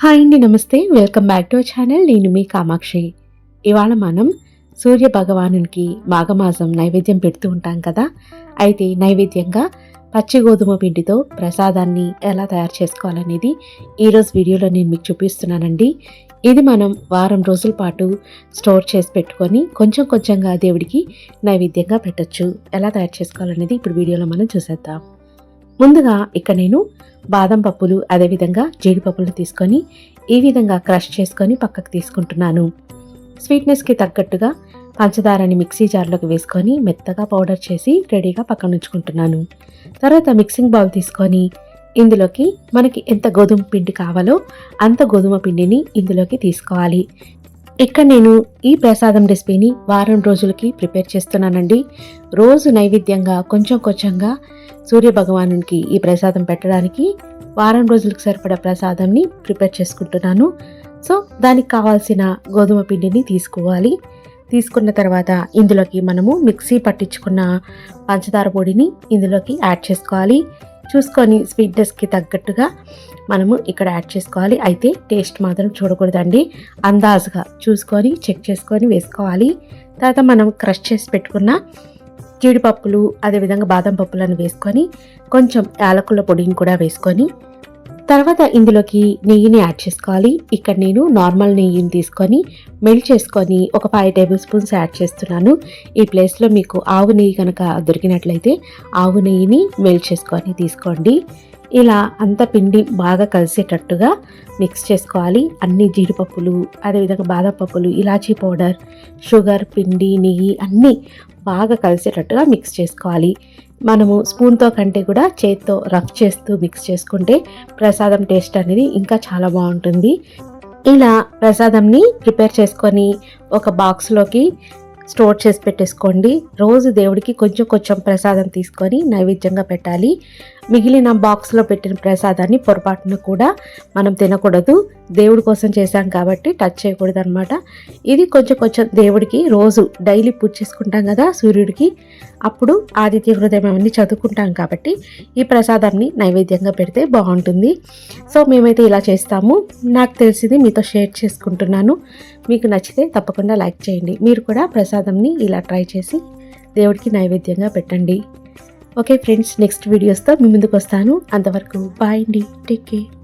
Hi అండి నమస్తే. Welcome back to channel. నేను మీ కామాక్షి. ఇవాళ మనం సూర్య భగవానునికి మాఘమాసం నైవేద్యం పెడుతూ ఉంటాం కదా? అయితే నైవేద్యంగా పచ్చి గోధుమ పిండితో ప్రసాదాన్ని ఎలా తయారు చేసుకోవాలనేది ఈరోజు వీడియోలో నేను మీకు చూపిస్తున్నానండి. ఇది మనం వారం రోజుల పాటు స్టోర్ చేసి పెట్టుకొని కొంచెం కొంచెంగా దేవుడికి నైవేద్యంగా పెట్టొచ్చు. ఎలా తయారు చేసుకోవాలనేది ఇప్పుడు వీడియోలో మనం చూసేద్దాం. ముందుగా ఇక్కడ నేను బాదం పప్పులు అదేవిధంగా జీడిపప్పులు తీసుకొని ఈ విధంగా క్రష్ చేసుకొని పక్కకు తీసుకుంటున్నాను. స్వీట్నెస్కి తగ్గట్టుగా పంచదారని మిక్సీ జార్లోకి వేసుకొని మెత్తగా పౌడర్ చేసి రెడీగా పక్కన ఉంచుకుంటున్నాను. తర్వాత మిక్సింగ్ బౌల్ తీసుకొని ఇందులోకి మనకి ఎంత గోధుమ పిండి కావాలో అంత గోధుమ పిండిని ఇందులోకి తీసుకోవాలి. ఇక్కడ నేను ఈ ప్రసాదం రెసిపీని వారం రోజులకి ప్రిపేర్ చేస్తున్నానండి. రోజు నైవేద్యంగా కొంచెం కొంచెంగా సూర్య భగవానునికి ఈ ప్రసాదం పెట్టడానికి వారం రోజులకు సరిపడా ప్రసాదంని ప్రిపేర్ చేసుకుంటున్నాను. సో దానికి కావాల్సిన గోధుమ పిండిని తీసుకోవాలి. తీసుకున్న తర్వాత ఇందులోకి మనము మిక్సీ పట్టించుకున్న పంచదార పొడిని ఇందులోకి యాడ్ చేసుకోవాలి. చూసుకొని స్వీట్నెస్కి తగ్గట్టుగా మనము ఇక్కడ యాడ్ చేసుకోవాలి. అయితే టేస్ట్ మాత్రం చూడకూడదండి. అందాజుగా చూసుకొని చెక్ చేసుకొని వేసుకోవాలి. తర్వాత మనం క్రష్ చేసి పెట్టుకున్న జీడిపప్పులు అదేవిధంగా బాదం పప్పులను వేసుకొని కొంచెం యాలకుల పొడిని కూడా వేసుకొని తర్వాత ఇందులోకి నెయ్యిని యాడ్ చేసుకోవాలి. ఇక్కడ నేను నార్మల్ నెయ్యిని తీసుకొని మెల్ట్ చేసుకొని ఒక ఫైవ్ టేబుల్ స్పూన్స్ యాడ్ చేస్తున్నాను. ఈ ప్లేస్లో మీకు ఆవు నెయ్యి కనుక దొరికినట్లయితే ఆవు నెయ్యిని మెల్ట్ చేసుకొని తీసుకోండి. ఇలా అంత పిండి బాగా కలిసేటట్టుగా మిక్స్ చేసుకోవాలి. అన్ని జీడిపప్పులు అదేవిధంగా బాదం పప్పులు ఇలాచీ పౌడర్ షుగర్ పిండి నెయ్యి అన్నీ బాగా కలిసేటట్టుగా మిక్స్ చేసుకోవాలి. మనము స్పూన్తో కంటే కూడా చేతితో రఫ్ చేస్తూ మిక్స్ చేసుకుంటే ప్రసాదం టేస్ట్ అనేది ఇంకా చాలా బాగుంటుంది. ఇలా ప్రసాదంని ప్రిపేర్ చేసుకొని ఒక బాక్స్లోకి స్టోర్ చేసి పెట్టేసుకోండి. రోజు దేవుడికి కొంచెం కొంచెం ప్రసాదం తీసుకొని నైవేద్యంగా పెట్టాలి. మిగిలిన బాక్స్లో పెట్టిన ప్రసాదాన్ని పొరపాటున కూడా మనం తినకూడదు. దేవుడి కోసం చేశాం కాబట్టి టచ్ చేయకూడదు అనమాట ఇది కొంచెం కొంచెం దేవుడికి రోజు డైలీ పూజ చేసుకుంటాం కదా సూర్యుడికి. అప్పుడు ఆదిత్య హృదయం అవన్నీ చదువుకుంటాం కాబట్టి ఈ ప్రసాదాన్ని నైవేద్యంగా పెడితే బాగుంటుంది. సో మేమైతే ఇలా చేస్తాము. నాకు తెలిసింది మీతో షేర్ చేసుకుంటున్నాను. మీకు నచ్చితే తప్పకుండా లైక్ చేయండి. మీరు కూడా ప్రసాదంని ఇలా ట్రై చేసి దేవుడికి నైవేద్యంగా పెట్టండి. ఓకే ఫ్రెండ్స్ నెక్స్ట్ వీడియోస్తో మీ ముందుకు వస్తాను. అంతవరకు బాయ్ అండి. Take care.